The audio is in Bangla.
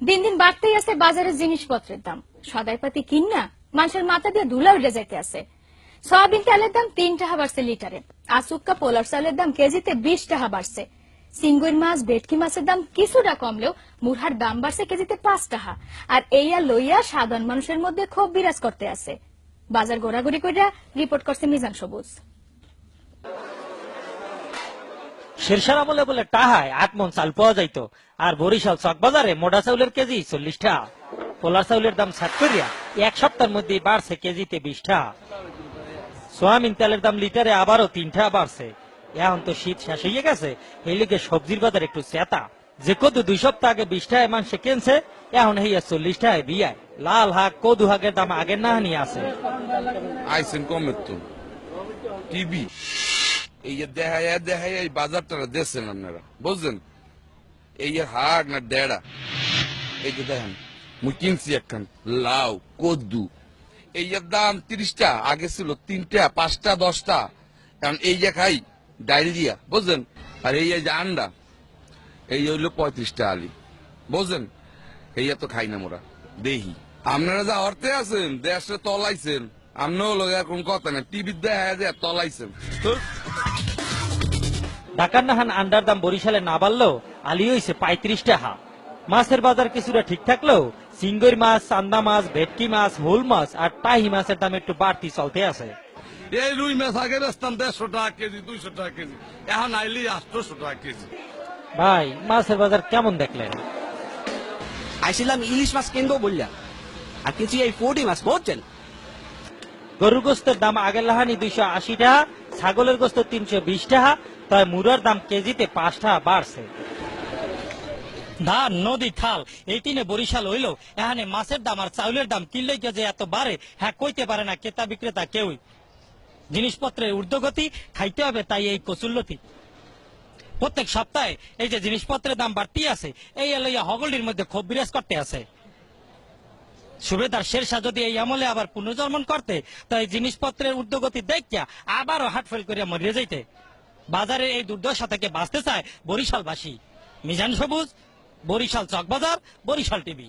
দিন দিন বাড়তেই আছে বাজারের জিনিসপত্রের দাম। সদাইপাতি কিনা মানুষের মাথা দিয়ে ধুলা উঠে আছে। সয়াবিন তেলের দাম তিন টাকা বাড়ছে লিটারে আসুক্কা পোলার চালের দাম কেজিতে বিশ টাকা বাড়ছে। সিঙ্গুর মাছ, ভেটকি মাছের দাম কিছুটা কমলেও মুরহার দাম বাড়ছে কেজিতে পাঁচ টাকা। আর এইয়া লইয়া সাধারণ মানুষের মধ্যে ক্ষোভ বিরাজ করতে আছে। বাজার ঘোরাঘুরি কইরা রিপোর্ট করছে মিজান সবুজ। শেরশার আমলে বলে টাহায় আট মন চাল পাওয়া যাইত। আর বরিশাল চক বাজারে মোটা চাউলের কেজি চল্লিশ টাকা পোলার চাউলের দাম সাত করিয়া এক সপ্তাহের মধ্যে বাড়ছে কেজিতে বিশ টাকা সোয়াবিন তেলের দাম লিটারে আবারও তিন টাকা বাড়ছে। এখন তো শীত শেষ হয়ে গেছে, এই লিগে সবজির বাজার একটু চেতা যে কদু দুই সপ্তাহ আগে বিশ টাকায় মাংসে কিনছে, এখন হইয়া চল্লিশ টাকায় বিয়ায়। লাল হাক, কদু হাকের দাম আগের না নিয়ে আছে। আইসেন কমের তো। টিভি। এই যে দেখায় দেখায়, এই বাজারটা দেখছেন আপনারা? বুঝছেন? এই যে হাট না দেড়া এই যে দেখেন, মুই কিনছি একখান লাউ, কদ্দু। এই এর দাম তিরিশটা, আগে ছিল তিনটা, পাঁচটা, দশটা। কারণ এই যে খাই ডাইরি দিয়া বুঝছেন? আর এই যে আন্ডা, এই হইল পঁয়ত্রিশটা আলি। বুঝছেন? এই তো খাই না মোরা, দেহি। আপনারা যা অর্থে আছেন, দেশে তলাইছেন আমরাও লোক এখন কথা না টিভির দেখা যায় তলাইছেন। ঢাকার নাহান আন্ডার দাম বরিশালে না বাড়লেও আলি হইছে পঁয়ত্রিশ টাকা। মাছের বাজার কিছুটা ঠিক থাকলেও সিঙ্গর মাছ চান্দা মাছ ভেটকি মাছ হোল মাছ আর টাহি মাছের দাম একটু বাড়তি চলতে আছে। এই রুই মাছ আগে বেচতাম দেড়শো টাকা কেজি দুইশো টাকা কেজি। এখন আইলি আটশোশো টাকা কেজি। ভাই মাছের বাজার কেমন দেখলেন? আইছিলাম ইলিশ মাছ কিনবো বললা। আর কিছু এই মাছ বুঝছেন গরুর গোস্তের দাম আগের লাহানি দুইশো আশি টাকা ছাগলের গোস্ত তিনশো বিশ টাকা তাই মুরার দাম কেজিতে পাঁচ টাকা বাড়ছে। ধান নদী খাল এই তিনে বরিশাল হইল এখানে মাছের দাম আর চাউলের দাম কিনলেই যে এত বাড়ে হ্যাঁ কইতে পারে না ক্রেতা বিক্রেতা কেউই। জিনিসপত্রের ঊর্ধ্বগতি, খাইতে হবে তাই এই কচুল্লতি প্রত্যেক সপ্তাহে এই যে জিনিসপত্রের দাম বাড়তি আছে, এই এলাইয়া হগলির মধ্যে ক্ষোভ বিরাজ করতে আছে। সুবেদার শেরশাহ যদি এই আমলে আবার পুনর্জন্মন করতে তাই জিনিসপত্রের উদ্যোগতি দেখিয়া আবারও হাট ফেল করিয়া মরিয়ে যাইতে। বাজারের এই দুর্দশা থেকে বাঁচতে চায় বরিশালবাসী। মিজান সবুজ, বরিশাল চকবাজার, বরিশাল টিভি।